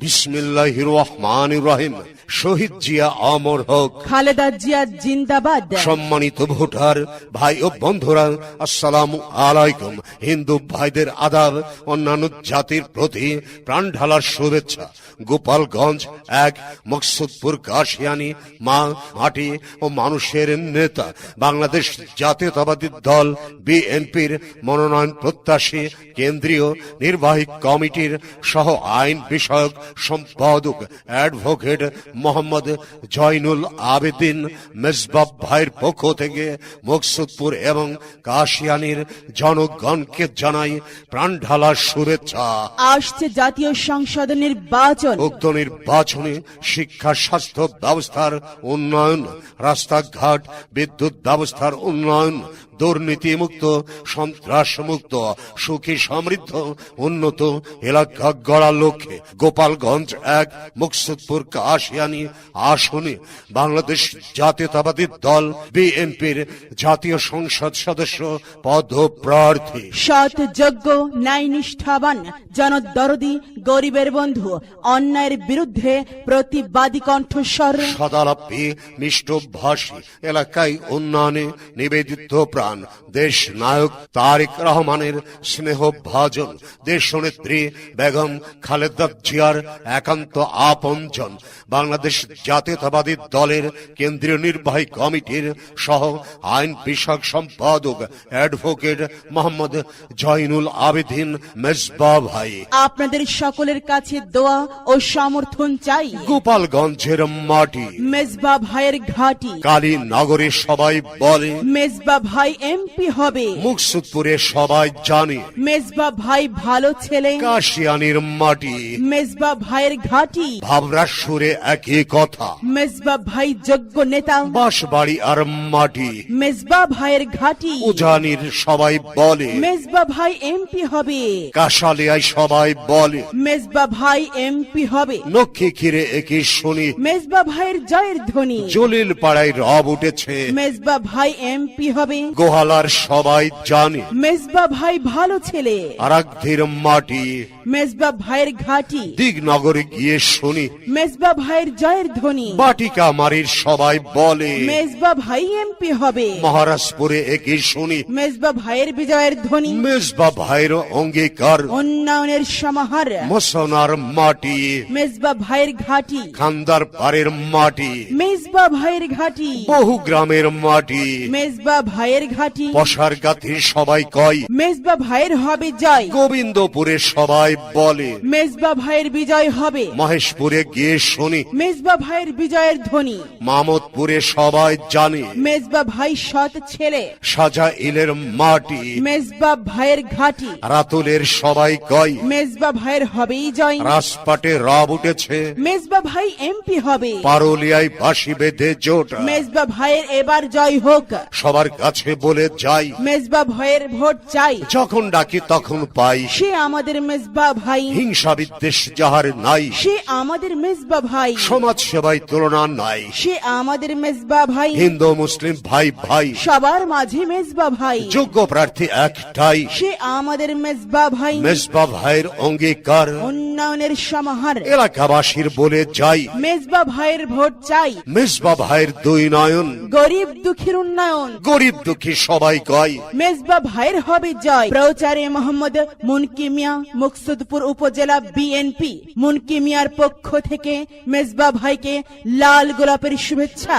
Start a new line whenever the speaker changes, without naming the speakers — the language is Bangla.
বিসমিল্লাহ রহমান রহিম শহীদ জিয়া অমর হোক।
খালেদা জিয়া জিন্দাবাদ।
সম্মানিত ভোটার ভাই ও বন্ধুরা আসসালামু আলাইকুম। হিন্দু ভাইদের আদাব অন্যান্য জাতির প্রতি প্রাণ ঢালার শুভেচ্ছা। গোপালগঞ্জ এক মকসুদপুর কাশিয়ানি মা মাটি ও মানুষের নেতা। বাংলাদেশ জাতীয়তাবাদী দল বিএনপির মনোনয়ন প্রত্যাশী কেন্দ্রীয় নির্বাহী কমিটির সহ আইন বিষয়ক সম্পাদক অ্যাডভোকেট মোহাম্মদ জয়নুল আবেদিন মেজবাব ভাইয়ের পক্ষ থেকে মকসুদপুর এবং কাশিয়ানির জনগণকে জানাই প্রাণ ঢালার শুভেচ্ছা।
আসছে জাতীয় সংসদ নির্বাচন।
উক্ত নির্বাচনে শিক্ষা স্বাস্থ্য ব্যবস্থার উন্নয়ন রাস্তাঘাট বিদ্যুৎ ব্যবস্থার উন্নয়ন দুর্নীতি মুক্ত সন্ত্রাস মুক্ত সুখী সমৃদ্ধ উন্নত এলাকা গড়ার লক্ষ্যে গোপালগঞ্জ এক মুকসুদপুর কাশিয়ানি আসনে বাংলাদেশ জাতীয়তাবাদী দল বিএনপির জাতীয় সংসদ সদস্য পদপ্রার্থী।
সৎ যোগ্য ন্যায় নিষ্ঠাবান জনদরদি গরিবের বন্ধু অন্যায়ের বিরুদ্ধে প্রতিবাদী কণ্ঠস্বর।
সদালাপি মিষ্টভাষী এলাকায় উন্নয়নে নিবেদিত প্রাণ। দেশ নায়ক তারেক রহমানের স্নেহ ভাজন দেশনেত্রী বেগম খালেদা জিয়ার একান্ত আপনজন বাংলাদেশ জাতীয়তাবাদী দলের কেন্দ্রীয় নির্বাহী কমিটির সহ আইন বিষয়ক সম্পাদক অ্যাডভোকেট মোহাম্মদ জয়নুল আবেদিন মেজবা ভাই
আপনাদের সকলের কাছে দোয়া ও সমর্থন চাই।
গোপালগঞ্জের মাটি।
মেজবা ভাইয়ের ঘাটি।
কালী নগরে সবাই বলে
মেজবা ভাই এমপি হবে।
মুকসুদপুরে সবাই জানে
মেজবা ভাই ভালো ছেলে।
কাশিয়ানির মাটি।
মেজবা ভাইয়ের ঘাটি।
ভাবরা সুরে একই কথা।
মেজবা ভাই যোগ্য নেতা।
বাঁশবাড়ি আর মাটি।
মেজবা ভাইয়ের ঘাটি।
উজানির সবাই বলে।
মেজবা ভাই এমপি হবে।
কাশালিয়ায় সবাই বলে।
মেজবা ভাই এমপি হবে।
লক্ষ্মী ঘিরে একই শুনি।
মেজবা ভাইয়ের জয়ের ধ্বনি।
জলিল পাড়ায় রব উঠেছে।
মেজবা ভাই এমপি হবে।
গোহালার সবাই জানে।
মেজবা ভাই ভালো ছেলে।
আরাধ্যের মাটি।
মেজবা ভাইয়ের ঘাটি।
দিগনগরে গিয়ে শুনি।
মেজবা ভাইয়ের জয়ের ধ্বনি।
বাটিকা মারির সবাই বলে।
মেজবা ভাই এমপি হবে।
মহারাজপুরে একই শুনি।
মেজবা ভাইয়ের বিজয়ের ধ্বনি।
মেজবা ভাইয়ের অঙ্গীকার।
উন্নয়নের সমাহার।
মসনার মাটি।
মেজবা ভাইয়ের ঘাটি।
খান্দার পাড়ের মাটি।
মেজবা ভাইয়ের ঘাটি।
বহু গ্রামের মাটি।
মেজবা ভাইয়ের ঘাটি।
পশার গাথি সবাই কয়
মেজবা ভাইয়ের হবে জয়।
গোবিন্দপুরে সবাই বলে
মেজবা ভাইয়ের বিজয় হবে।
মহেশপুরে গিয়ে শুনি
মেজবা ভাইয়ের বিজয়ের ধ্বনি।
মামদপুরে সবাই জানে
মেজবা ভাই সৎ ছেলে।
সাজা ইলের মাটি
মেজবা ভাইয়ের ঘাটি।
রাতুলের সবাই কয়
মেজবা ভাইয়ের হবেই জয়।
রাসপাটে রব উঠেছে
মেজবা ভাই এমপি হবে।
পারুলিয়ায় বাসি বেঁধে জোট।
মেজবা ভাইয়ের এবার জয় হোক।
সবার কাছে বলে যাই।
মেজবা ভাইয়ের ভোট চাই।
যখন ডাকি তখন পাই।
সে আমাদের মেজবা ভাই।
হিংসা বিদ্বেষ যাহার নাই।
সে আমাদের মেজবা ভাই।
সমাজ সেবায় তুলনা নাই।
সে আমাদের মেজবা ভাই।
হিন্দু মুসলিম ভাই ভাই।
সবার মাঝে মেজবা ভাই।
যোগ্য প্রার্থী একটাই।
সে আমাদের মেজবা ভাই।
মেজবা ভাইয়ের অঙ্গীকার।
উন্নয়নের সমাহার।
এলাকাবাসীর বলে যাই।
মেজবা ভাইয়ের ভোট চাই।
মেজবা ভাইয়ের দুই নয়ন।
গরিব দুঃখীর উন্নয়ন।
গরিব দুঃখী সবাই কয়,
মেজবা ভাইয়ের হবে জয়। প্রচারে মোহাম্মদ মুনকি মিয়া মুকসুদপুর উপজেলা বিএনপি। মুনকিমিয়ার পক্ষ থেকে মেজবা ভাইকে লাল গোলাপের শুভেচ্ছা।